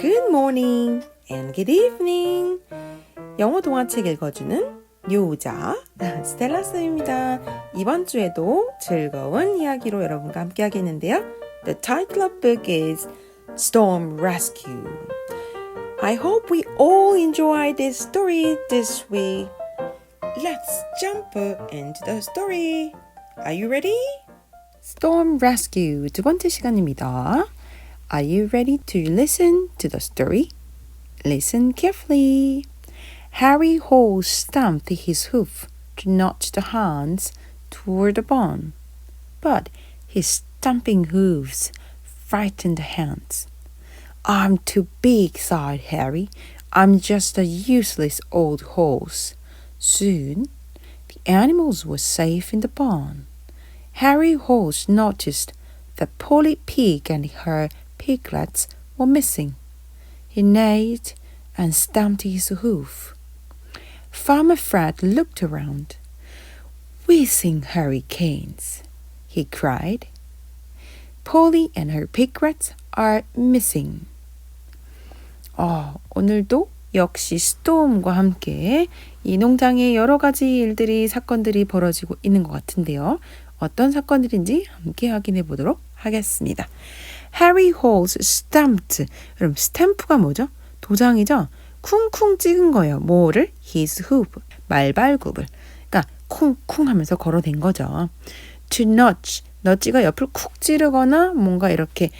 Good morning and good evening. 영어 동화책 읽어주는 요자 스텔라 쌤입니다. 이번 주에도 즐거운 이야기로 여러분과 함께 하겠는데요. The title of book is Storm Rescue. I hope we all enjoy this story this week. Let's jump into the story. Are you ready? Storm Rescue 두 번째 시간입니다. Are you ready to listen to the story? Listen carefully. Harry Hole stamped his hoof to nudge the hounds toward the barn. But his stamping hoofs frightened the hounds. I'm too big, sighed Harry. I'm just a useless old horse. Soon, the animals were safe in the barn. Harry Horse noticed that Polly Pig and her piglets were missing. He neighed and stamped his hoof. Farmer Fred looked around. Whizzing hurricanes, he cried. Polly and her piglets are missing. 어, 오늘도 역시 스톰과 함께 이 농장에 여러 가지 일들이 사건들이 벌어지고 있는 것 같은데요. 어떤 사건들인지 함께 확인해 보도록 하겠습니다. Harry Holes stamped. 여러분 스탬프가 뭐죠? 도장이죠. 쿵쿵 찍은 거예요. 뭐를? His hoof. 말발굽을. 그러니까 쿵쿵 하면서 걸어댄 거죠. To nudge. 너지가 옆을 쿡 찌르거나 뭔가 이렇게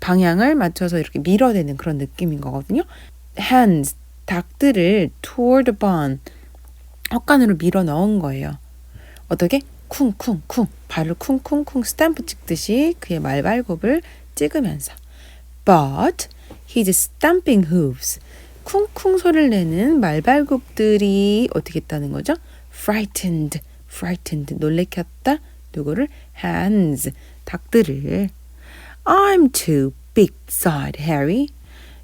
방향을 맞춰서 이렇게 밀어대는 그런 느낌인 거거든요. Hands. 닭들을 toward barn. 헛간으로 밀어 넣은 거예요. 어떻게? 쿵쿵쿵 발을 쿵쿵쿵 스탬프 찍듯이 그의 말발굽을 찍으면서 But his stamping hooves 쿵쿵 소리를 내는 말발굽들이 어떻게 했다는 거죠? Frightened, frightened 놀래켰다 누구를? Hands 닭들을 I'm too big, sighed Harry.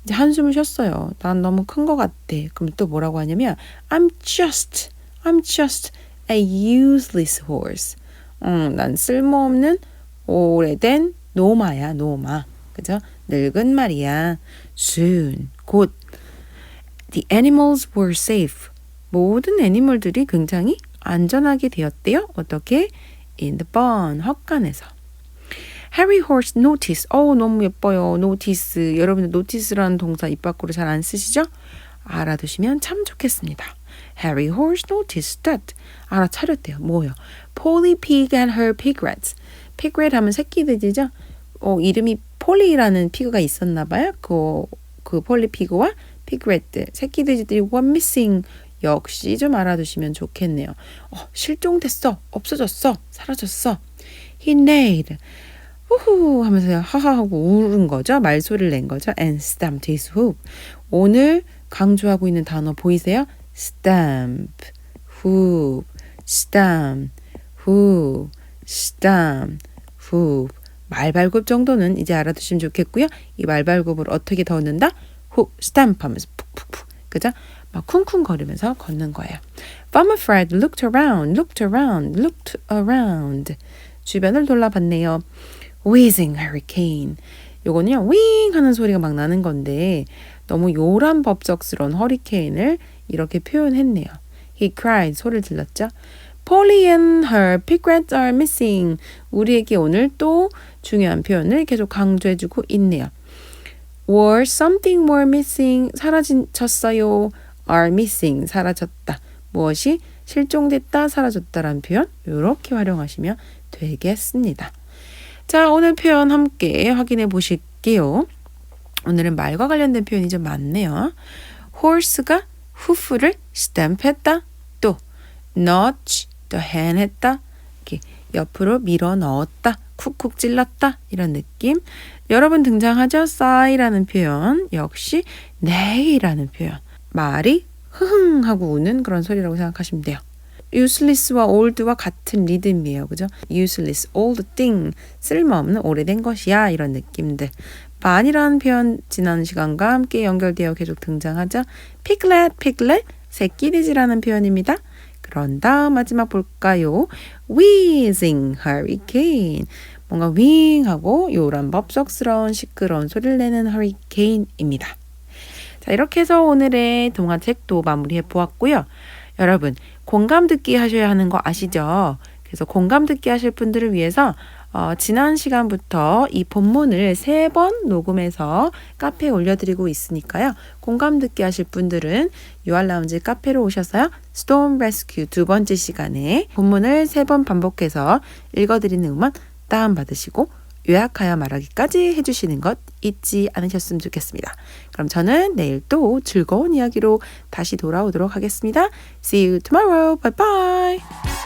이제 한숨을 쉬었어요. 난 너무 큰 것 같대. 그럼 또 뭐라고 하냐면 I'm just, I'm just a useless horse. 음, 난 쓸모없는 오래된 노마야, 노마. 그죠? 늙은 말이야. soon, 곧. The animals were safe. 모든 애니멀들이 굉장히 안전하게 되었대요. 어떻게? In the barn, 헛간에서. Harry Horse notice. 어 너무 예뻐요. notice. 여러분들 notice라는 동사 입 밖으로 잘 안 쓰시죠? 알아두시면 참 좋겠습니다. Harry Horse noticed that. 알아차렸대요. 뭐요? Polly Pig and her piglet 하면 새끼 돼지죠? 어, 이름이 폴리라는 피그가 있었나 봐요. 그, 그 폴리 피그와 피그렛들, 새끼 돼지들이 were missing. 역시 좀 알아두시면 좋겠네요. 어, 실종됐어. 없어졌어. 사라졌어. Neighed. 후후 하면서 하하하고 울은 거죠. 말소리를 낸 거죠. And stamped his hoof. 오늘 강조하고 있는 단어 보이세요? stamp, hoof, stamp, hoof, stamp, hoof. 말발굽 정도는 이제 알아두시면 좋겠고요. 이 말발굽을 어떻게 더 넣는다? 후, stamp 하면서 푹푹푹. 그죠? 막 쿵쿵거리면서 걷는 거예요. Farmer Fred looked around, looked around, looked around. 주변을 돌아봤네요. Whizzing hurricane. 요거는요, 윙 하는 소리가 막 나는 건데 너무 요란 법적스러운 허리케인을 이렇게 표현했네요. He cried. 소리를 질렀죠. Polly and her piglets are missing. 우리에게 오늘 또 중요한 표현을 계속 강조해주고 있네요. were something were missing. 사라졌어요. are missing. 사라졌다. 무엇이 실종됐다, 사라졌다라는 표현 이렇게 활용하시면 되겠습니다. 자, 오늘 표현 함께 확인해 보실게요. 오늘은 말과 관련된 표현이 좀 많네요. horse가 후프를 스탬프했다. 또 nudge the hand 했다. 이렇게 옆으로 밀어 넣었다. 쿡쿡 찔렀다. 이런 느낌. 여러분 등장하죠? 싸이라는 표현. 역시 네이라는 표현. 말이 흐흥 하고 우는 그런 소리라고 생각하시면 돼요. useless와 old와 같은 리듬이에요. 그죠? useless, old thing, 쓸모없는 오래된 것이야. 이런 느낌들. 반이라는 표현 지난 시간과 함께 연결되어 계속 등장하죠. piglet, piglet, 새끼 돼지라는 표현입니다. 그런 다음 마지막 볼까요? whizzing hurricane. 뭔가 윙하고 요란 법석스러운 시끄러운 소리를 내는 hurricane입니다. 자, 이렇게 해서 오늘의 동화 책도 마무리해 보았고요. 여러분, 공감 듣기 하셔야 하는 거 아시죠? 그래서 공감 듣기 하실 분들을 위해서 어, 지난 시간부터 이 본문을 세 번 녹음해서 카페에 올려드리고 있으니까요. 공감 듣기 하실 분들은 유알라운지 카페로 오셔서요. 스톰 레스큐 두 번째 시간에 본문을 세 번 반복해서 읽어드리는 음원 다운받으시고 요약하여 말하기까지 해주시는 것 잊지 않으셨으면 좋겠습니다. 그럼 저는 내일 또 즐거운 이야기로 다시 돌아오도록 하겠습니다. See you tomorrow. Bye bye.